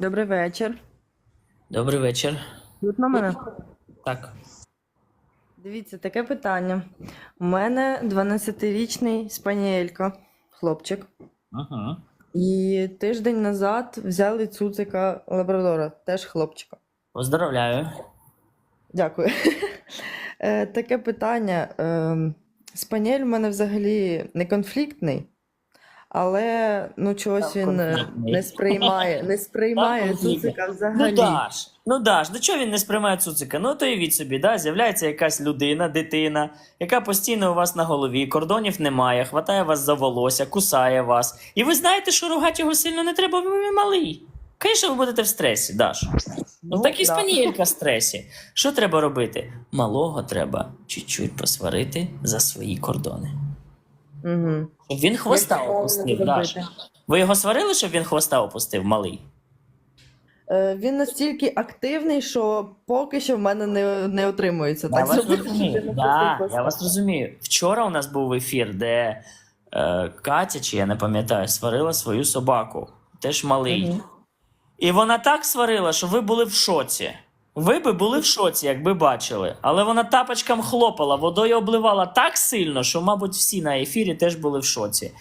Добрий вечір. Добрий вечір. Чутно мене? Так. Дивіться, таке питання. У мене 12-річний спаніелька, хлопчик. Угу. І тиждень назад взяли цуцика лабрадора, теж хлопчика. Поздравляю. Дякую. Е, Таке питання. Ем, Спаніель у мене взагалі не конфліктний, але ну чогось він е, не сприймає, не сприймає цуцика Ну взагалі. Даш, ну Даш, ну чого він не сприймає цуцика? Ну то від собі, да? з'являється якась людина, дитина, яка постійно у вас на голові, кордонів немає, хватає вас за волосся, кусає вас. І ви знаєте, що ругати його сильно не треба, бо він малий. Звісно, ви будете в стресі, Даш. Ну, Ну, так і спанієлька в стресі. Що треба робити? Малого треба чуть-чуть посварити за свої кордони. Угу. Щоб він хвоста Як опустив, Даш. Ви його сварили, щоб він хвоста опустив, малий? Е, Він настільки активний, що поки що в мене не, не отримується. Я Так вас зробити, розумію. Да, я вас розумію. Вчора у нас був ефір, де е, Катя, чи я не пам'ятаю, сварила свою собаку, теж малий. Мгм. І вона так сварила, що ви були в шоці. Ви би були в шоці, якби бачили. Але вона тапочком хлопала, водою обливала так сильно, що, мабуть, всі на ефірі теж були в шоці.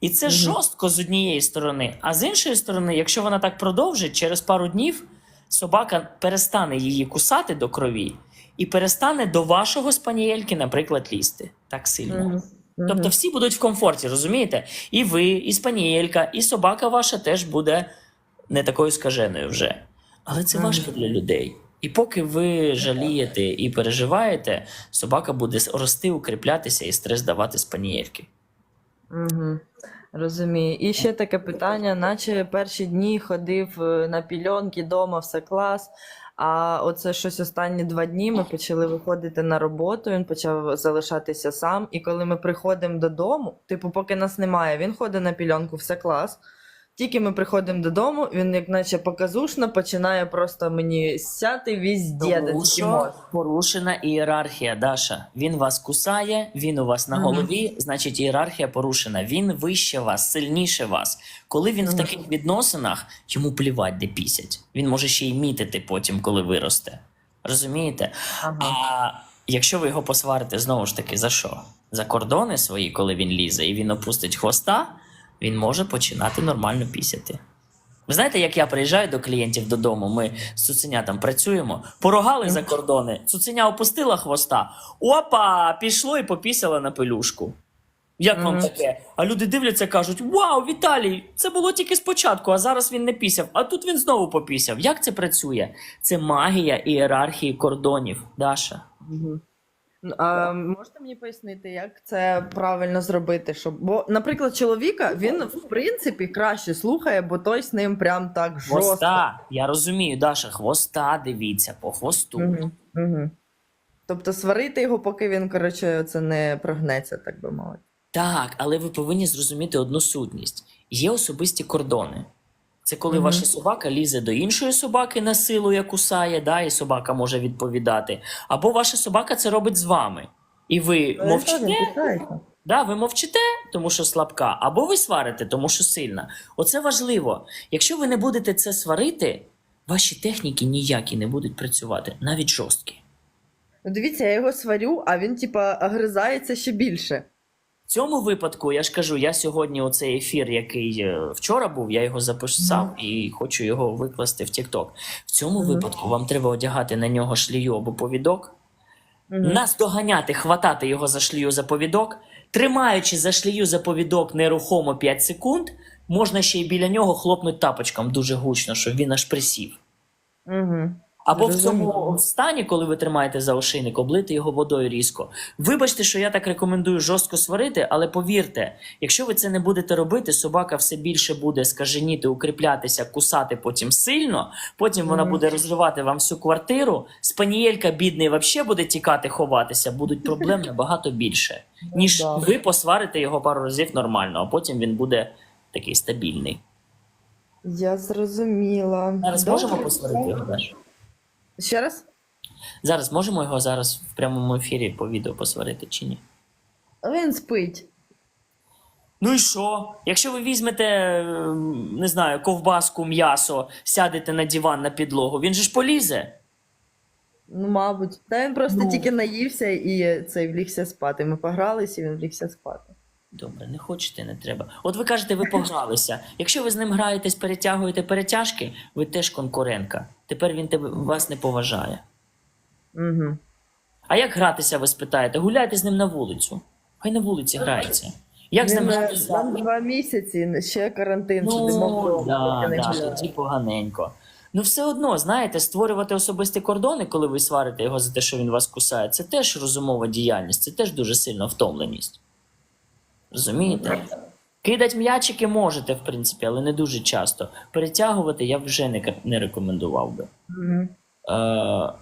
І це Мгм. жорстко з однієї сторони. А з іншої сторони, якщо вона так продовжить, через пару днів собака перестане її кусати до крові і перестане до вашого спанієльки, наприклад, лізти так сильно. Мгм. Тобто всі будуть в комфорті, розумієте? І ви, і спанієлька, і собака ваша теж буде не такою скаженою вже. Але це важко для людей. І поки ви жалієте і переживаєте, собака буде рости, укріплятися і стрес давати спанієльки. Угу. Розумію. І ще таке питання, наче перші дні ходив е, на пільонки дома, все клас. А оце щось останні два дні ми почали виходити на роботу, він почав залишатися сам. І коли ми приходимо додому, типу, поки нас немає, він ходить на пільонку, все клас. Тільки ми приходимо додому, він, як наче показушно, починає просто мені сяти де Тому що порушена ієрархія, Даша. Він вас кусає, він у вас на голові, значить ієрархія порушена. Він вище вас, сильніше вас. Коли він в таких відносинах, йому плівать, де пісять. Він може ще й мітити потім, коли виросте. Розумієте? Ага. А якщо ви його посварите знову ж таки, за що? За кордони свої, коли він лізе і він опустить хвоста, він може починати нормально пісяти. Ви знаєте, як я приїжджаю до клієнтів додому, ми з цуценятом працюємо, порогали за кордони, цуценя опустила хвоста, опа, пішло і попісяло на пелюшку. Як вам таке? А люди дивляться, кажуть: Вау, Віталій, це було тільки спочатку, а зараз він не пісяв, а тут він знову попісяв. Як це працює? Це магія ієрархії кордонів, Даша. Мгм. Ну, А можете мені пояснити, як це правильно зробити? Щоб... Бо, наприклад, чоловіка він в принципі краще слухає, бо той з ним прям так жорстко. Хвоста, я розумію, Даша, хвоста дивіться по хвосту. Угу. Угу. Тобто сварити його, поки він, коротше, це не прогнеться, так би мовити. Так, але ви повинні зрозуміти одну сутність: є особисті кордони. Це коли Мгм. ваша собака лізе до іншої собаки на силу, як кусає, да, і собака може відповідати. Або ваша собака це робить з вами. І ви Ну, мовчите, да, ви мовчите, тому що слабка, або ви сварите, тому що сильна. Оце важливо. Якщо ви не будете це сварити, ваші техніки ніякі не будуть працювати, навіть жорсткі. Ну, дивіться, я його сварю, а він, типа, огризається ще більше. В цьому випадку я ж кажу, я сьогодні оцей ефір, який е, вчора був, я його записав і хочу його викласти в TikTok. В цьому Мгм. випадку вам треба одягати на нього шлію або повідок, нас доганяти, хватати його за шлію за повідок, тримаючи за шлію за повідок нерухомо 5 секунд, можна ще й біля нього хлопнути тапочком дуже гучно, щоб він аж присів. Угу. Або в цьому стані, коли ви тримаєте за ошейник, облити його водою різко. Вибачте, що я так рекомендую жорстко сварити, але повірте, якщо ви це не будете робити, собака все більше буде скаженіти, укріплятися, кусати потім сильно. Потім вона буде розривати вам всю квартиру. Спанієлька бідний взагалі буде тікати, ховатися. Будуть проблем набагато більше, ніж ви посварите його пару разів нормально, а потім він буде такий стабільний. Я зрозуміла. Зараз можемо посварити його Даша? Ще раз? Зараз можемо його зараз в прямому ефірі по відео посварити чи ні? Він спить. Ну і що? Якщо ви візьмете, е, не знаю, ковбаску, м'ясо, сядете на диван на підлогу, він же ж полізе. Ну, мабуть. Та він просто Ну. тільки наївся і цей влігся спати. Ми погралися, і він влігся спати. Добре, не хочете, не треба. От ви кажете, ви погралися. Якщо ви з ним граєтесь, перетягуєте перетяжки, ви теж конкурентка. Тепер він тебе вас не поважає. Угу. А як гратися, ви спитаєте? Гуляйте з ним на вулицю. Хай на вулиці грається. Як з ним гратися? Два місяці, ще карантин, Ну, да, не да, гуляємо. тоді поганенько. Ну, все одно, знаєте, створювати особисті кордони, коли ви сварите його за те, що він вас кусає, це теж розумова діяльність, це теж дуже сильна втомленість. Розумієте? Кидать м'ячики можете, в принципі, але не дуже часто. Перетягувати я вже не, не рекомендував би. Мгм. Е,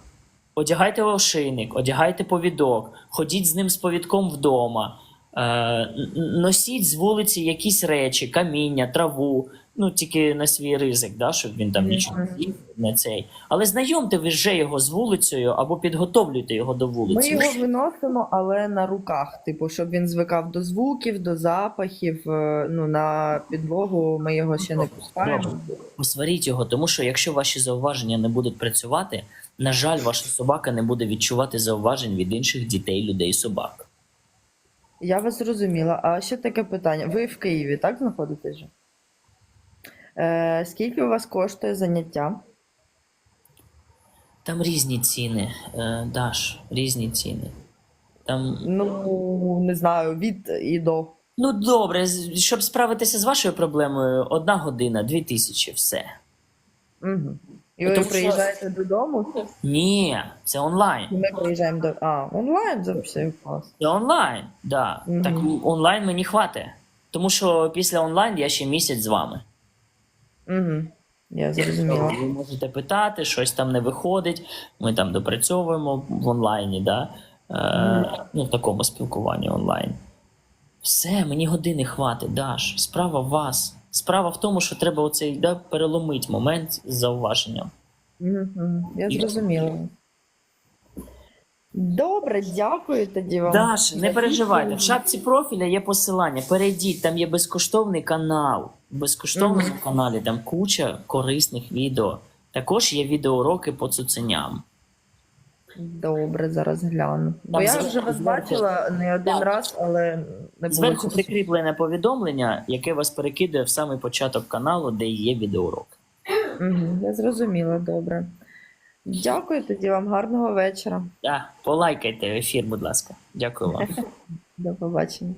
одягайте ошейник, одягайте повідок, ходіть з ним з повідком вдома, е, носіть з вулиці якісь речі, каміння, траву, ну тільки на свій ризик, да, щоб він там нічого не цей. Але знайомте ви вже його з вулицею або підготовлюйте його до вулиці. Ми його виносимо, але на руках, типу, щоб він звикав до звуків, до запахів. е, Ну, на підлогу ми його ще не пускаємо. Посваріть його, тому що якщо ваші зауваження не будуть працювати, на жаль, ваша собака не буде відчувати зауважень від інших дітей, людей, собак. Я вас зрозуміла. А ще таке питання. Ви в Києві, так знаходитесь? Е, скільки у вас коштує заняття? Там різні ціни, е, Даш, різні ціни. Там, Ну, не знаю, від і до. ну добре, щоб справитися з вашою проблемою, одна година, дві тисячі, все. Угу. І ви тому що- приїжджаєте додому? Ні, це онлайн. Ми приїжджаємо до. А, онлайн зовсім клас. Це онлайн, да. Мгм. Так онлайн мені хватить. Тому що після онлайн я ще місяць з вами. Угу. Я зрозуміла. Ви можете питати, щось там не виходить. Ми там допрацьовуємо в онлайні, да? е, ну, в такому спілкуванні онлайн. Все, мені години хватить, Даш. Справа в вас. Справа в тому, що треба оцей да, переломити момент з зауваженням. Угу. Я зрозуміла. Добре, дякую тоді вам. Даш, не переживайте. В шапці профіля є посилання. Перейдіть, там є безкоштовний канал. В безкоштовному Мгм. каналі там куча корисних відео. Також є відеоуроки по цуценям. Добре, зараз гляну. Бо Там я зверху- вже вас бачила не один Так. раз, але не було Зверху часу. прикріплене повідомлення, яке вас перекидує в самий початок каналу, де є відеоурок. Угу, я зрозуміла, добре. Дякую тоді вам, гарного вечора. Так, полайкайте ефір, будь ласка. Дякую вам. До побачення.